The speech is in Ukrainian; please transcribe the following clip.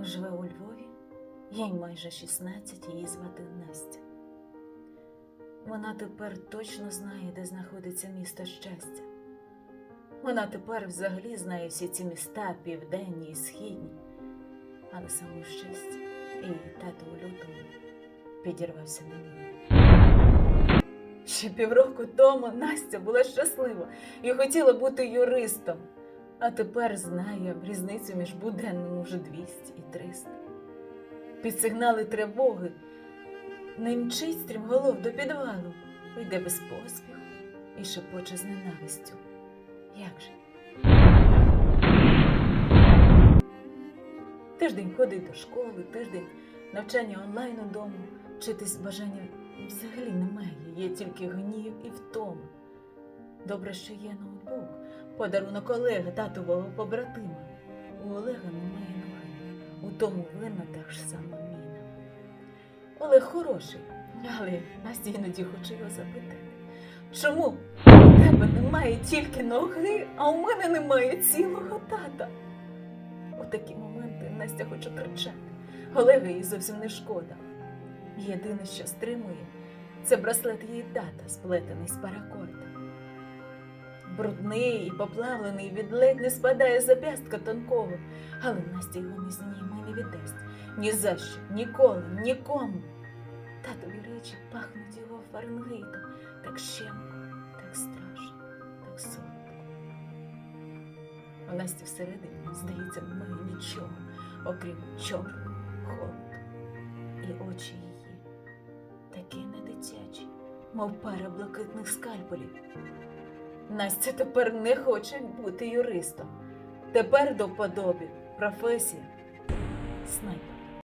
Живе у Львові, їй майже 16, її звати Настя. Вона тепер точно знає, де знаходиться місто щастя. Вона тепер взагалі знає всі ці міста, південні і східні, але саме щастя і тато у лютому підірвався на ній. Ще півроку тому Настя була щаслива і хотіла бути юристом, а тепер знає різницю між буденним уже 200 і 300. Під сигнали тривоги не мчить стрімголов до підвалу, йде без поспіху і шепоче з ненавистю. Як же? Тиждень ходить до школи, тиждень навчання онлайн удома, вчитись бажання взагалі немає, є тільки гнів і втома. Добре, що є ноутбук, подарунок колеги, татового побратима. У Олега немає ноги, у тому винна та ж сама міна. Олег хороший, але Настя іноді хоче його запитати. Чому в тебе немає тільки ноги, а у мене немає цілого тата? У такі моменти Настя хоче кричати. Олега їй зовсім не шкода. Єдине, що стримує, це браслет її тата, сплетений з паракорда. Брудний і поплавлений від ледь не спадає зап'ястка тонкого, але Настя його не зніме і не віддасть. Ні за що, ніколи, нікому. Татові речі пахнуть його фаренгейтом, так щемко, так страшно, так солодко. У Насті всередині, здається, немає нічого, окрім чорного холоду. І очі її такі не дитячі, мов пара блакитних скальпелів. Настя тепер не хоче бути юристом. Тепер до вподоби професія снайпер.